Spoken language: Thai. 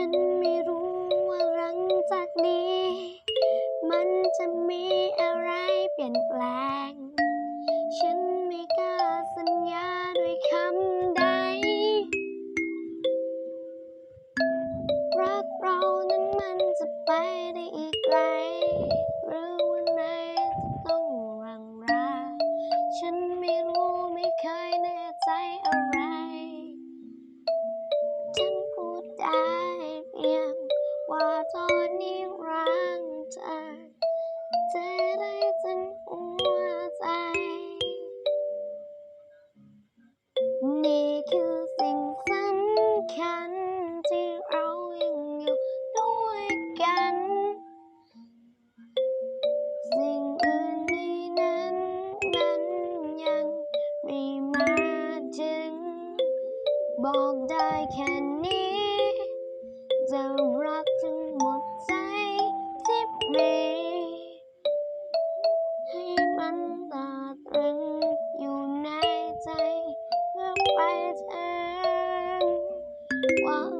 ฉันไม่รู้ว่าหลังจากนี้ มันจะมีอะไรเปลี่ยนแปลง ฉันไม่กล้าสัญญาด้วยคำใด รักเรานั้นมันจะไปได้อีกไกล หรือวันไหนจะต้องรังรา ฉันไม่รู้ไม่เคยแน่ใจอะไร ว่าตอนนี้รักเธอเจะได้ถึงหัวใจ นี่คือสิ่งสำคัญที่เรายังอยู่ด้วยกัน สิ่งอื่นในนั้นมันยังไม่มาถึง บอกได้แค่นี้ จะรักจนหมดใจที่มีให้มันตาตรึงอยู่ในใจเพื่อไปถึงวัง